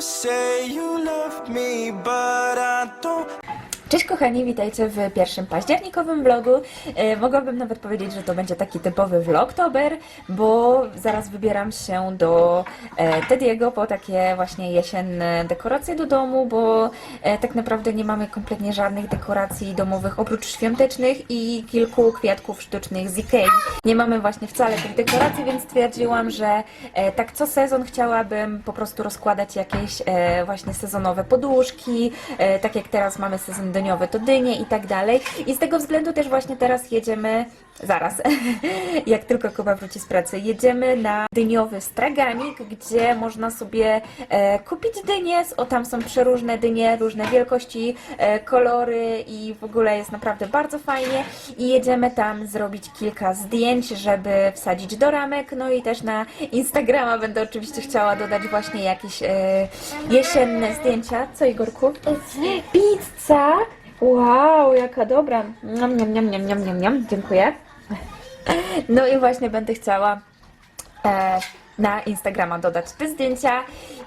say you love me, but I don't. Kochani, witajcie w pierwszym październikowym vlogu. E, mogłabym nawet powiedzieć, że to będzie taki typowy vlogtober, bo zaraz wybieram się do e, Tediego po takie właśnie jesienne dekoracje do domu, bo e, tak naprawdę nie mamy kompletnie żadnych dekoracji domowych oprócz świątecznych i kilku kwiatków sztucznych z Ikei. Nie mamy właśnie wcale tych dekoracji, więc stwierdziłam, że tak co sezon chciałabym po prostu rozkładać jakieś właśnie sezonowe poduszki, tak jak teraz mamy sezon dyniowy, to dynie i tak dalej. I z tego względu też właśnie teraz jedziemy, zaraz, jak tylko Kuba wróci z pracy, jedziemy na dyniowy straganik, gdzie można sobie e, kupić dynie, o tam są przeróżne dynie, różne wielkości, e, kolory i w ogóle jest naprawdę bardzo fajnie i jedziemy tam zrobić kilka zdjęć, żeby wsadzić do ramek, no i też na Instagrama będę oczywiście chciała dodać właśnie jakieś e, jesienne zdjęcia. Co Igorku? Pizza! Wow, jaka dobra! Niam, niam, niam, niam, niam, niam, niam. Dziękuję. No i właśnie będę chciała e, na Instagrama dodać te zdjęcia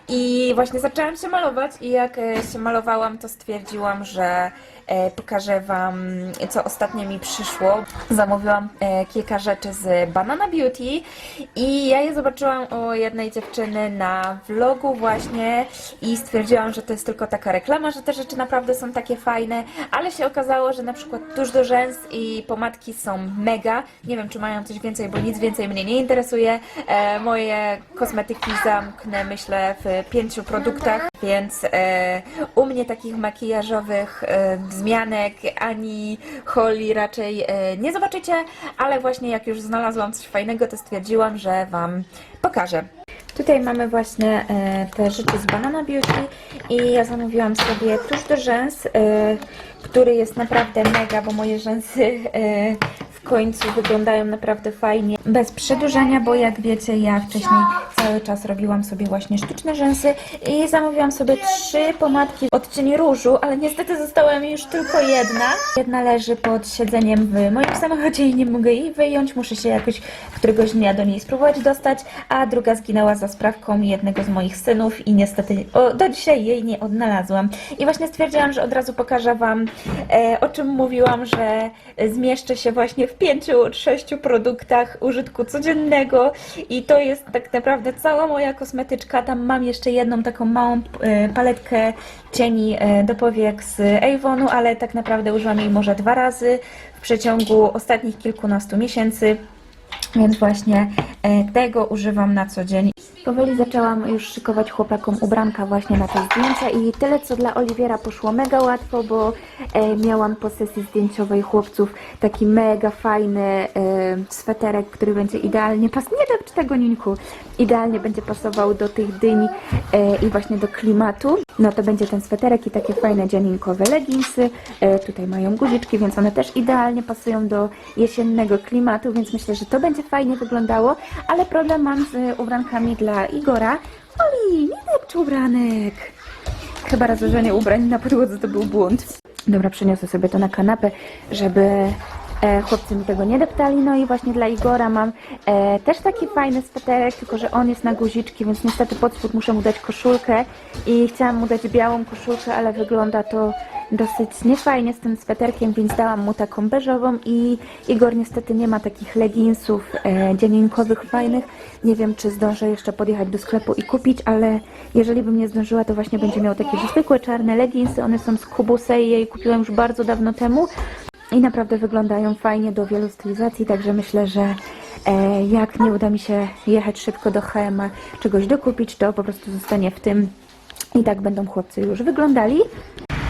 i właśnie zaczęłam się malować i jak e, się malowałam, to stwierdziłam, że e, pokażę Wam, co ostatnio mi przyszło. Zamówiłam e, kilka rzeczy z Banana Beauty i ja je zobaczyłam u jednej dziewczyny na vlogu właśnie i stwierdziłam, że to jest tylko taka reklama, że te rzeczy naprawdę są takie fajne, ale się okazało, że na przykład tuż do rzęs i pomadki są mega. Nie wiem, czy mają coś więcej, bo nic więcej mnie nie interesuje. E, kosmetyki zamknę, myślę, w pięciu produktach, więc e, u mnie takich makijażowych e, wzmianek ani holi raczej e, nie zobaczycie, ale właśnie jak już znalazłam coś fajnego, to stwierdziłam, że Wam pokażę. Tutaj mamy właśnie e, te rzeczy z Banana Beauty i ja zamówiłam sobie tuż do rzęs, e, który jest naprawdę mega, bo moje rzęsy e, w końcu wyglądają naprawdę fajnie, bez przedłużania, bo jak wiecie, ja wcześniej cały czas robiłam sobie właśnie sztuczne rzęsy i zamówiłam sobie trzy pomadki w odcieniu różu, ale niestety została mi już tylko jedna. Jedna leży pod siedzeniem w moim samochodzie i nie mogę jej wyjąć, muszę się jakoś któregoś dnia do niej spróbować dostać, a druga zginęła za sprawką jednego z moich synów i niestety o, do dzisiaj jej nie odnalazłam. I właśnie stwierdziłam, że od razu pokażę Wam, e, o czym mówiłam, że zmieszczę się właśnie w pięciu, sześciu produktach użytku codziennego i to jest tak naprawdę cała moja kosmetyczka. Tam mam jeszcze jedną taką małą e, paletkę cieni e, do powiek z Avonu, ale tak naprawdę użyłam jej może dwa razy w przeciągu ostatnich kilkunastu miesięcy. Więc właśnie e, tego używam na co dzień. Powoli zaczęłam już szykować chłopakom ubranka właśnie na te zdjęcia i tyle co dla Oliwiera poszło mega łatwo, bo e, miałam po sesji zdjęciowej chłopców taki mega fajny e, sweterek, który będzie idealnie pas... Nie czy tego Nińku idealnie będzie pasował do tych dyń e, i właśnie do klimatu. No to będzie ten sweterek i takie fajne dzianinkowe leginsy. E, tutaj mają guziczki, więc one też idealnie pasują do jesiennego klimatu, więc myślę, że to będzie fajnie wyglądało, ale problem mam z ubrankami dla Igora. Oli, nie depcz ubranek! Chyba rozłożenie ubrań na podłodze to był błąd. Dobra, przeniosę sobie to na kanapę, żeby chłopcy mi tego nie deptali. No i właśnie dla Igora mam e, też taki fajny sweterek, tylko że on jest na guziczki, więc niestety pod spód muszę mu dać koszulkę i chciałam mu dać białą koszulkę, ale wygląda to dosyć niefajnie z tym sweterkiem, więc dałam mu taką beżową i Igor niestety nie ma takich leginsów e, fajnych. Nie wiem, czy zdążę jeszcze podjechać do sklepu i kupić, ale jeżeli bym nie zdążyła, to właśnie będzie miał takie zwykłe czarne leginsy. One są z Kubusei, je kupiłam już bardzo dawno temu i naprawdę wyglądają fajnie do wielu stylizacji, także myślę, że e, jak nie uda mi się jechać szybko do H&M czegoś dokupić, to po prostu zostanie w tym i tak będą chłopcy już wyglądali.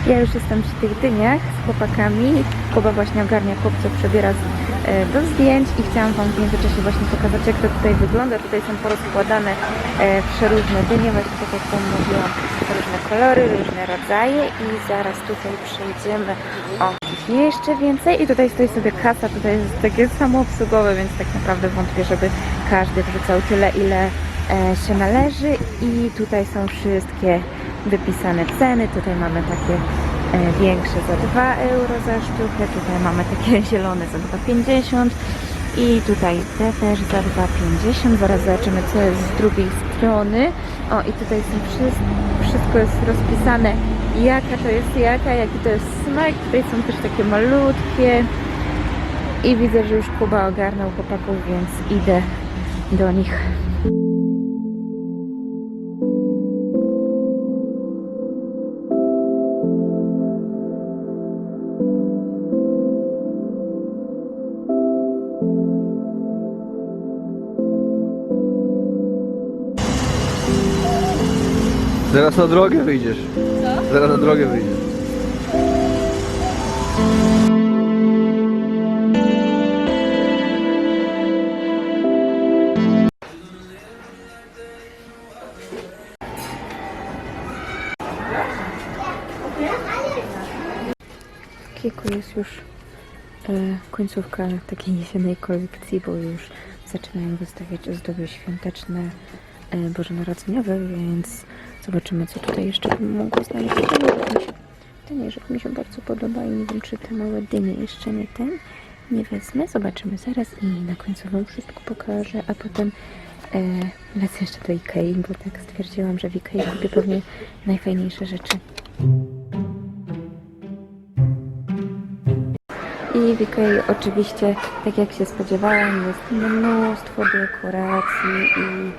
Ja już jestem przy tych dyniach z chłopakami. Kuba właśnie ogarnia chłopców, przebiera e, do zdjęć i chciałam Wam w międzyczasie właśnie pokazać, jak to tutaj wygląda. Tutaj są porozkładane e, przeróżne dynie, właśnie tak jak Wam mówiłam, różne kolory, różne rodzaje i zaraz tutaj przejdziemy. O, jeszcze więcej? I tutaj stoi sobie kasa, tutaj jest takie samoobsługowe, więc tak naprawdę wątpię, żeby każdy wrzucał tyle, ile e, się należy. I tutaj są wszystkie wypisane ceny. Tutaj mamy takie e, większe za 2 euro za sztukę, tutaj mamy takie zielone za 2,50 I tutaj te też za 2,50. Zaraz zobaczymy, co jest z drugiej strony. O, i tutaj są wszystko, wszystko jest rozpisane, jaka to jest jaka, jaki to jest smak. Tutaj są też takie malutkie. I widzę, że już Kuba ogarnął chłopaków, więc idę do nich. Zaraz na drogę wyjdziesz. Co? Zaraz na drogę wyjdziesz. W Kieku jest już e, końcówka takiej jesiennej kolekcji, bo już zaczynają wystawiać ozdoby świąteczne e, bożonarodzeniowe, więc zobaczymy, co tutaj jeszcze bym mogła znaleźć. Ten jeżyk mi się bardzo podoba i nie wiem, czy te małe dynie jeszcze nie ten. Nie wezmę, zobaczymy zaraz i na końcu Wam wszystko pokażę, a potem e, lecę jeszcze do Ikei, bo tak stwierdziłam, że w Ikei kupię pewnie najfajniejsze rzeczy. I w Ikei oczywiście, tak jak się spodziewałam, jest mnóstwo dekoracji i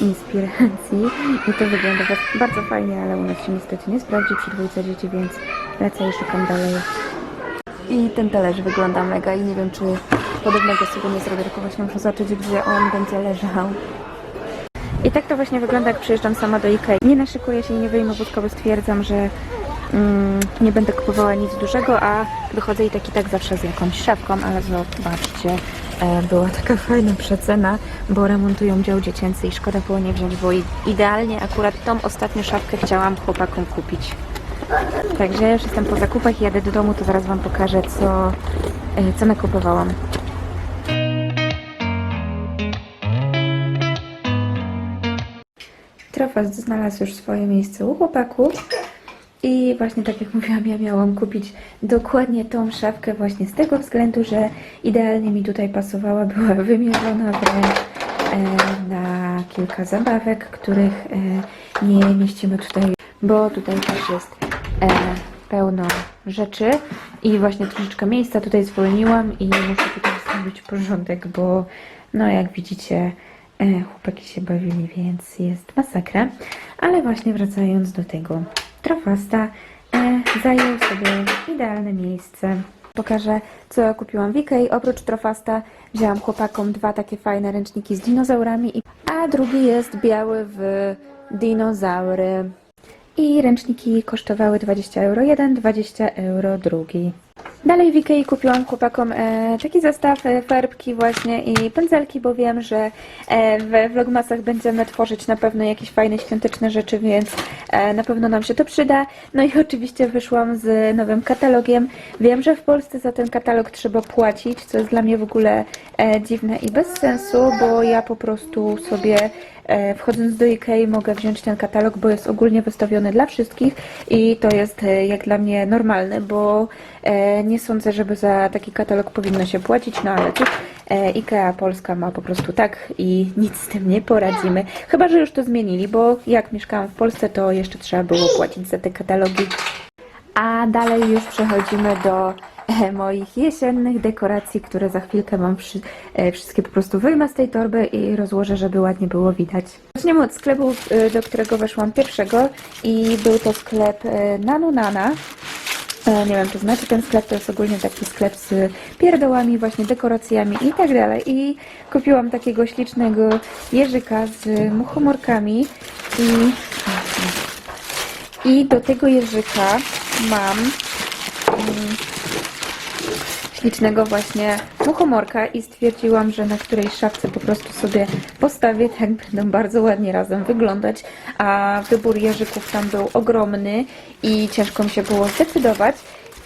inspiracji. I to wygląda bardzo fajnie, ale u nas się niestety nie sprawdzi przy dwójce dzieci, więc lecę i szukam dalej. I ten talerz wygląda mega i nie wiem, czy podobnego sobie nie zrobię, tylko właśnie muszę zobaczyć, gdzie on będzie leżał. I tak to właśnie wygląda, jak przyjeżdżam sama do Ikei. Nie naszykuję się i nie wyjmę wódka, bo stwierdzam, że mm, nie będę kupowała nic dużego, a wychodzę i tak i tak zawsze z jakąś szafką, ale zobaczcie, e, była taka fajna przecena, bo remontują dział dziecięcy i szkoda było nie wziąć, bo idealnie akurat tą ostatnią szafkę chciałam chłopakom kupić. Także ja już jestem po zakupach i jadę do domu, to zaraz Wam pokażę, co, e, co nakupowałam. Trofast znalazł już swoje miejsce u chłopaków. I właśnie tak jak mówiłam, ja miałam kupić dokładnie tą szafkę właśnie z tego względu, że idealnie mi tutaj pasowała, była wymierzona wręcz e, na kilka zabawek, których e, nie mieścimy tutaj, bo tutaj też jest e, pełno rzeczy i właśnie troszeczkę miejsca tutaj zwolniłam i muszę tutaj zrobić porządek, bo no jak widzicie chłopaki się bawili, więc jest masakra. Ale właśnie wracając do tego, Trofasta e, zajął sobie idealne miejsce. Pokażę, co kupiłam w Ikei. Oprócz Trofasta wzięłam chłopakom dwa takie fajne ręczniki z dinozaurami, a drugi jest biały w dinozaury. I ręczniki kosztowały 20 euro jeden, 20 euro drugi. Dalej w Ikei kupiłam chłopakom e, taki zestaw e, farbki właśnie i pędzelki, bo wiem, że e, we vlogmasach będziemy tworzyć na pewno jakieś fajne świąteczne rzeczy, więc na pewno nam się to przyda. No i oczywiście wyszłam z nowym katalogiem. Wiem, że w Polsce za ten katalog trzeba płacić, co jest dla mnie w ogóle dziwne i bez sensu, bo ja po prostu sobie wchodząc do Ikei mogę wziąć ten katalog, bo jest ogólnie wystawiony dla wszystkich i to jest e, jak dla mnie normalne, bo e, nie sądzę, żeby za taki katalog powinno się płacić, no ale cóż, e, Ikea Polska ma po prostu tak i nic z tym nie poradzimy. Chyba, że już to zmienili, bo jak mieszkałam w Polsce, to jeszcze trzeba było płacić za te katalogi. A dalej już przechodzimy do e, moich jesiennych dekoracji, które za chwilkę mam przy, e, wszystkie po prostu wyjmę z tej torby i rozłożę, żeby ładnie było widać. Zaczniemy od sklepu, e, do którego weszłam pierwszego i był to sklep e, Nanu Nana. E, Nie wiem, czy znacie ten sklep, to jest ogólnie taki sklep z pierdołami, właśnie dekoracjami i tak dalej. I kupiłam takiego ślicznego jeżyka z muchomorkami i i do tego jeżyka mam ślicznego właśnie muchomorka i stwierdziłam, że na której szafce po prostu sobie postawię, tak będą bardzo ładnie razem wyglądać, a wybór jeżyków tam był ogromny i ciężko mi się było zdecydować.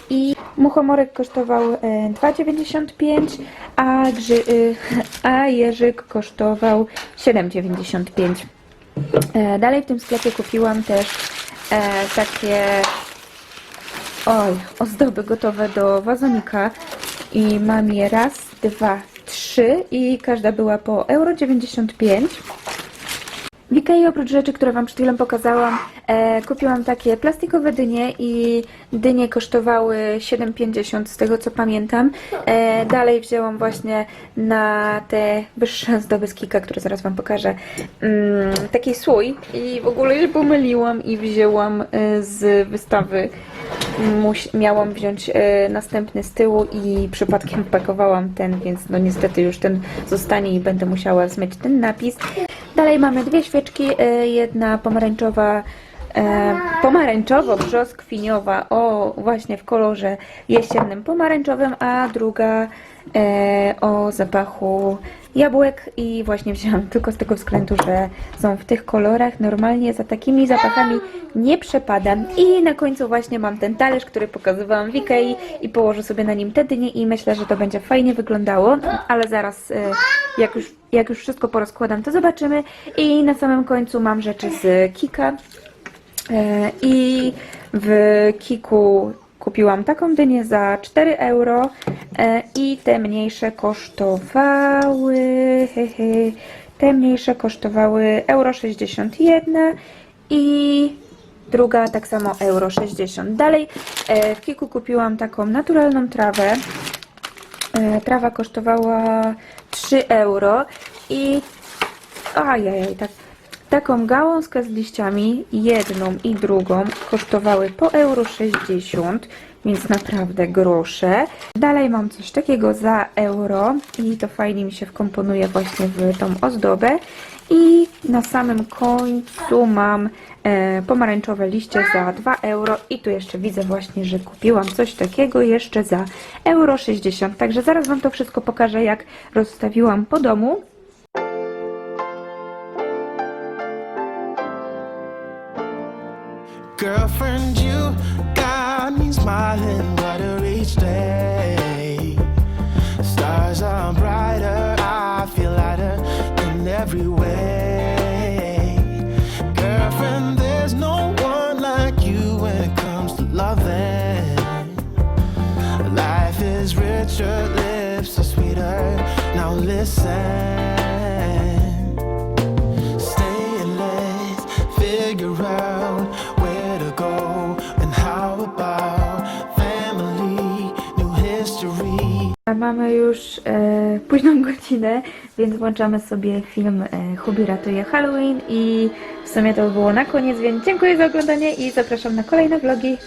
I muchomorek kosztował e, 2,95, a, grzy, y, a jeżyk kosztował 7,95. E, Dalej w tym sklepie kupiłam też e, takie oj, ozdoby gotowe do wazonika i mam je raz, dwa, trzy i każda była po euro 95. W Ikei oprócz rzeczy, które Wam przed chwilą pokazałam, e, kupiłam takie plastikowe dynie i dynie kosztowały 7,50 z tego co pamiętam. E, dalej wzięłam właśnie na te wyższe ozdoby z Kika, które zaraz Wam pokażę, mm, taki słój i w ogóle się pomyliłam i wzięłam e, z wystawy miałam wziąć e, następny z tyłu i przypadkiem wpakowałam ten, więc no niestety już ten zostanie i będę musiała zmyć ten napis. Dalej mamy dwie świeczki, e, jedna pomarańczowa, pomarańczowo-brzoskwiniowa, o właśnie w kolorze jesiennym pomarańczowym, a druga e, o zapachu jabłek i właśnie wzięłam tylko z tego względu, że są w tych kolorach. Normalnie za takimi zapachami nie przepadam. I na końcu właśnie mam ten talerz, który pokazywałam w Ikei i położę sobie na nim te dynie i myślę, że to będzie fajnie wyglądało, ale zaraz e, jak już, jak już wszystko porozkładam, to zobaczymy. I na samym końcu mam rzeczy z Kika. E, I w Kiku kupiłam taką dynię za 4 euro e, i te mniejsze kosztowały he, he, te mniejsze kosztowały euro 61 i druga tak samo euro 60. Dalej e, w Kiku kupiłam taką naturalną trawę. Trawa kosztowała 3 euro i Ajajaj, tak. Taką gałązkę z liściami, jedną i drugą, kosztowały po euro 60, więc naprawdę grosze. Dalej mam coś takiego za euro i to fajnie mi się wkomponuje właśnie w tą ozdobę. I na samym końcu mam e, pomarańczowe liście za 2 euro i tu jeszcze widzę właśnie, że kupiłam coś takiego jeszcze za euro 60. Także zaraz Wam to wszystko pokażę, jak rozstawiłam po domu. Girlfriend, you got me smiling brighter each day. Stars are brighter, I feel lighter in every way. Girlfriend, there's no one like you when it comes to loving. Life is richer, lips are sweeter. Now listen. Mamy już e, późną godzinę, więc włączamy sobie film e, Hobby ratuje Halloween i w sumie to by było na koniec, więc dziękuję za oglądanie i zapraszam na kolejne vlogi.